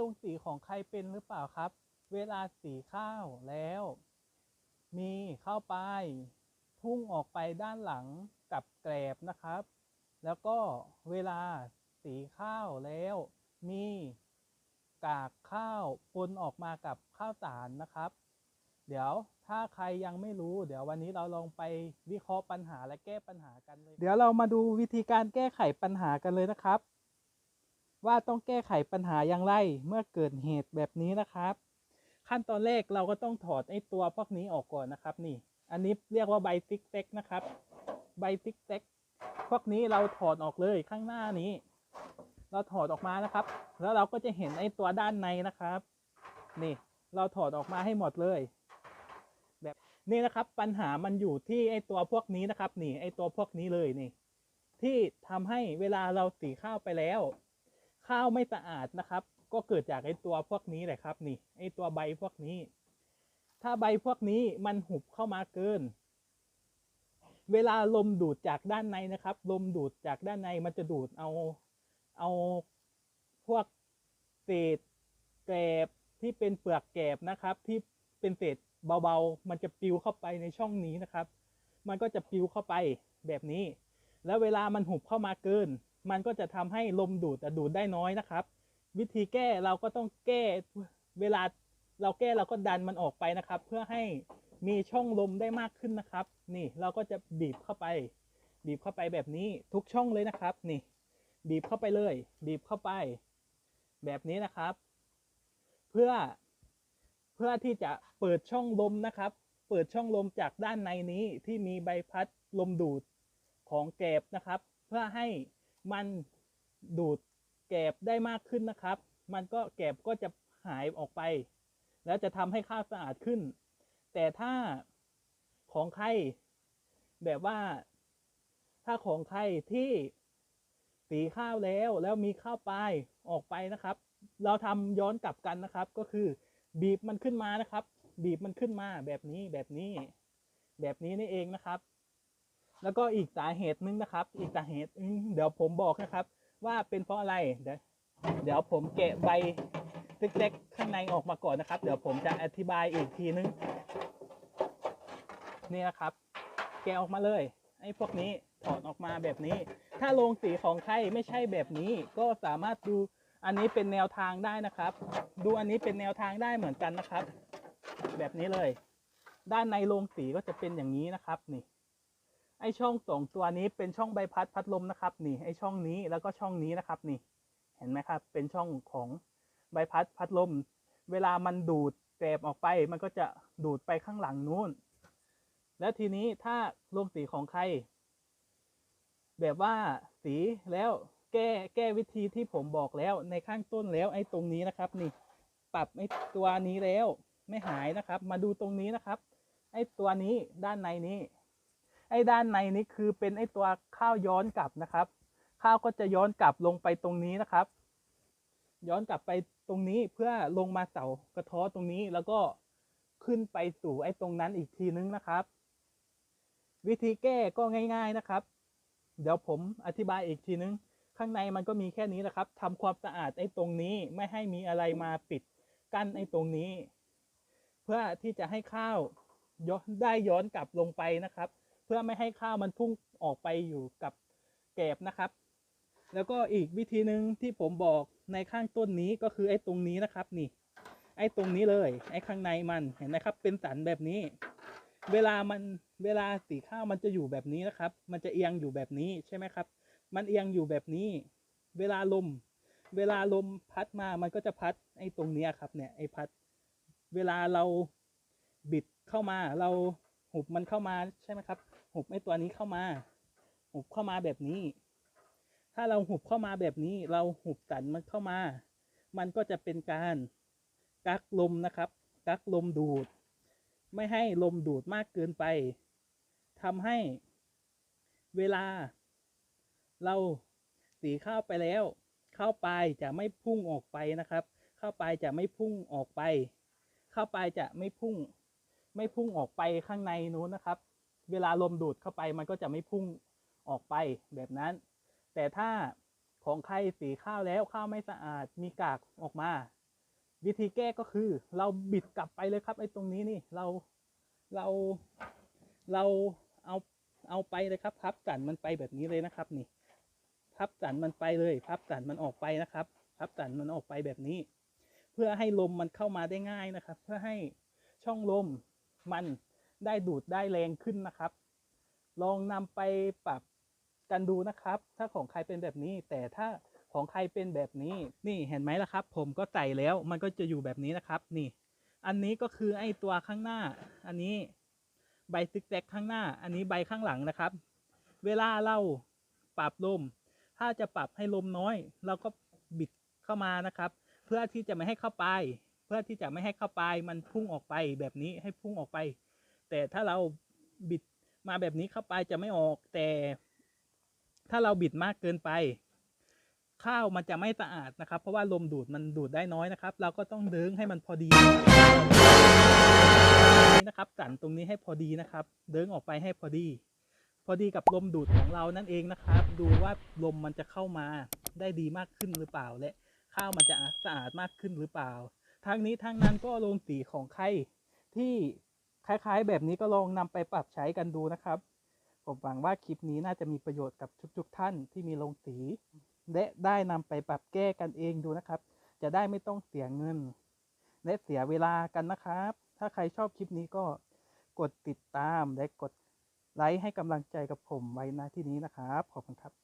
ลงสีของใครเป็นหรือเปล่าครับ เวลาสีข้าวแล้ว มีเข้าไป พุ่งออกไปด้านหลังกับแกลบนะครับ แล้วก็เวลาสีข้าวแล้ว มีกากข้าวปนออกมากับข้าวสารนะครับ เดี๋ยวถ้าใครยังไม่รู้ เดี๋ยววันนี้เราลองไปวิเคราะห์ปัญหาและแก้ปัญหากันเลย เดี๋ยวเรามาดูวิธีการแก้ไขปัญหากันเลยนะครับ ว่าต้องแก้ไขปัญหาอย่างไรเมื่อเกิดเหตุแบบนี้นะครับ ขั้นตอนแรกเราก็ต้องถอดไอ้ตัวพวกนี้ออกก่อนนะครับนี่ อันนี้เรียกว่าใบติ๊กเต็กนะครับใบติ๊กเต็กพวกนี้เราถอดออกเลยข้างหน้านี้ เราถอดออกมานะครับ แล้วเราก็จะเห็นไอ้ตัวด้านในนะครับ นี่เราถอดออกมาให้หมดเลย แบบนี่นะครับปัญหามันอยู่ที่ไอ้ตัวพวกนี้นะครับ นี่ไอ้ตัวพวกนี้เลยนี่ ที่ทำให้เวลาเราสีข้าวไปแล้ว ข้าวไม่สะอาดนะครับ ก็เกิดจากไอตัวพวกนี้แหละครับ นี่ไอตัวใบพวกนี้ ถ้าใบพวกนี้มันหุบเข้ามาเกิน เวลาลมดูดจากด้านในนะครับ ลมดูดจากด้านในมันจะดูดเอาเอาพวกเศษแกลบที่เป็นเปลือกแกลบนะครับ ที่เป็นเศษเบาๆ มันจะปลิวเข้าไปในช่องนี้นะครับ มันก็จะปลิวเข้าไปแบบนี้ แล้วเวลามันหุบเข้ามาเกิน มันก็จะทำให้ลมดูดแต่ดูดได้น้อยนะครับ วิธีแก้เราก็ต้องแก้เวลาเราแก้เราก็ดันมันออกไปนะครับ เพื่อให้มีช่องลมได้มากขึ้นนะครับ นี่เราก็จะบีบเข้าไป บีบเข้าไปแบบนี้ทุกช่องเลยนะครับ นี่ บีบเข้าไปเลย บีบเข้าไป แบบนี้นะครับ เพื่อเพื่อที่จะเปิดช่องลมนะครับ เปิดช่องลมจากด้านในนี้ที่มีใบพัดลมดูดของแกบนะครับ เพื่อให้ มันดูดแกบได้มากขึ้นนะครับ มันก็แกบก็จะหายออกไป แล้วจะทำให้ข้าวสะอาดขึ้น แต่ถ้าของใครแบบว่า ถ้าของใครที่สีข้าวแล้วแล้วมีข้าวปลายออกไปนะครับ เราทำย้อนกลับกันนะครับ ก็คือบีบมันขึ้นมานะครับ บีบมันขึ้นมาแบบนี้แบบนี้ แบบนี้นี่เองนะครับ แล้วก็อีกสาเหตุหนึงนะครับ อีกสาเหตุเดี๋ยวผมบอกนะครับ ว่าเป็นเพราะอะไร เดี๋ยวเดี๋ยวผมแกะใบเล็กๆข้างในออกมาก่อนนะครับ เดี๋ยวผมจะอธิบายอีกทีนึงนี่นะครับ แกะออกมาเลยไอ้พวกนี้ถอดออกมาแบบนี้ ถ้าโรงสีของใครไม่ใช่แบบนี้ก็สามารถดูอันนี้เป็นแนวทางได้นะครับ ดูอันนี้เป็นแนวทางได้เหมือนกันนะครับ แบบนี้เลย ด้านในโรงสีก็จะเป็นอย่างนี้นะครับนี่ ไอช่องสองตัวนี้เป็นช่องใบพัดพัดลมนะครับนี่ไอช่องนี้แล้วก็ช่องนี้นะครับนี่ เห็นไหมครับ เป็นช่องของใบพัดพัดลม เวลามันดูดแกลบออกไป มันก็จะดูดไปข้างหลังนู้น แล้วทีนี้ถ้าโรงสีของใคร แบบว่าสีแล้วแก้แก้วิธีที่ผมบอกแล้วในข้างต้นแล้วไอ้ตรงนี้นะครับ นี่ ปรับไอ้ตัวนี้แล้ว ไม่หายนะครับ มาดูตรงนี้นะครับ ไอ้ตัวนี้ด้านในนี้ ไอ้ด้านในนี้คือเป็นไอ้ตัวข้าวย้อนกลับนะครับ ข้าวก็จะย้อนกลับลงไปตรงนี้นะครับ ย้อนกลับไปตรงนี้เพื่อลงมาเสากระท้อตรงนี้แล้วก็ขึ้นไปสู่ไอ้ตรงนั้นอีกทีนึงนะครับ วิธีแก้ก็ง่าย ๆนะครับ เดี๋ยวผมอธิบายอีกทีนึง ข้างในมันก็มีแค่นี้นะครับทำความสะอาดไอ้ตรงนี้ไม่ให้มีอะไรมาปิดกั้นไอ้ตรงนี้ เพื่อที่จะให้ข้าวย้อนได้ย้อนกลับลงไปนะครับ พื่อไม่ให้ข้าวมันพุ่งออกไปอยู่กับแกบนะครับ แล้วก็อีกวิธีหนึ่งที่ผมบอกในข้างต้นนี้ก็คือไอ้ตรงนี้นะครับนี่ ไอ้ตรงนี้เลย ไอ้ข้างในมันเห็นไหมครับ เป็นสันแบบนี้ เวลามันเวลาสีข้าวมันจะอยู่แบบนี้นะครับ มันจะเอียงอยู่แบบนี้ใช่ไหมครับ มันเอียงอยู่แบบนี้ เวลาลม เวลาลมพัดมามันก็จะพัดไอ้ตรงนี้ครับเนี่ยไอ้พัด เวลาเราบิดเข้ามาเราหุบมันเข้ามาใช่ไหมครับ หุบไอ้ตัวนี้เข้ามา หุบเข้ามาแบบนี้ ถ้าเราหุบเข้ามาแบบนี้ เราหุบสันมันเข้ามา มันก็จะเป็นการกักลมนะครับ กักลมดูด ไม่ให้ลมดูดมากเกินไปทำให้เวลา เราสีข้าวไปแล้ว เข้าวปจะไม่พุ่งออกไปนะครับ เข้าวปจะไม่พุ่งออกไป เข้าวปจะไม่พุ่ง ไม่พุ่งออกไปข้างในนู้นนะครับ เวลาลมดูดเข้าไปมันก็จะไม่พุ่งออกไปแบบนั้น แต่ถ้าของใครสีข้าวแล้วข้าวไม่สะอาดมีกากออกมา วิธีแก้ก็คือ เราบิดกลับไปเลยครับไอ้ตรงนี้นี่เราเราเราเอาเอาไปเลยครับพับสันมันไปแบบนี้เลยนะครับ นี่ พับสันมันไปเลยพับสันมันออกไปนะครับ พับสันมันออกไปแบบนี้ เพื่อให้ลมมันเข้ามาได้ง่ายนะครับ เพื่อให้ช่องลมมัน ได้ดูดได้แรงขึ้นนะครับ ลองนำไปปรับกันดูนะครับ ถ้าของใครเป็นแบบนี้ แต่ถ้าของใครเป็นแบบนี้ นี่เห็นไหมล่ะครับ ผมก็ใส่แล้วมันก็จะอยู่แบบนี้นะครับ นี่ อันนี้ก็คือไอ้ตัวข้างหน้า อันนี้ใบซิกแซกข้างหน้า อันนี้ใบข้างหลังนะครับ เวลาเราปรับลม ถ้าจะปรับให้ลมน้อย เราก็บิดเข้ามานะครับ เพื่อที่จะไม่ให้เข้าไป เพื่อที่จะไม่ให้เข้าไป มันพุ่งออกไปแบบนี้ให้พุ่งออกไป แต่ถ้าเราบิดมาแบบนี้เข้าไปจะไม่ออก แต่ถ้าเราบิดมากเกินไป ข้าวมันจะไม่สะอาดนะครับ เพราะว่าลมดูดมันดูดได้น้อยนะครับ เราก็ต้องดึงให้มันพอดีนี่นะครับสั่นตรงนี้ให้พอดีนะครับ ดึงออกไปให้พอดี พอดีกับลมดูดของเรานั่นเองนะครับ ดูว่าลมมันจะเข้ามาได้ดีมากขึ้นหรือเปล่าและข้าวมันจะสะอาดมากขึ้นหรือเปล่า ทั้งนี้ทั้งนั้นก็ลงสีของใครที่ คล้าย ๆ แบบนี้ก็ลองนำไปปรับใช้กันดูนะครับ ผมหวังว่าคลิปนี้น่าจะมีประโยชน์กับทุกๆท่านที่มีโรงสี และได้นำไปปรับแก้กันเองดูนะครับ จะได้ไม่ต้องเสียเงิน และเสียเวลากันนะครับ ถ้าใครชอบคลิปนี้ก็กดติดตามและกดไลค์ให้กำลังใจกับผมไว้ณที่นี้นะครับ ขอบคุณครับ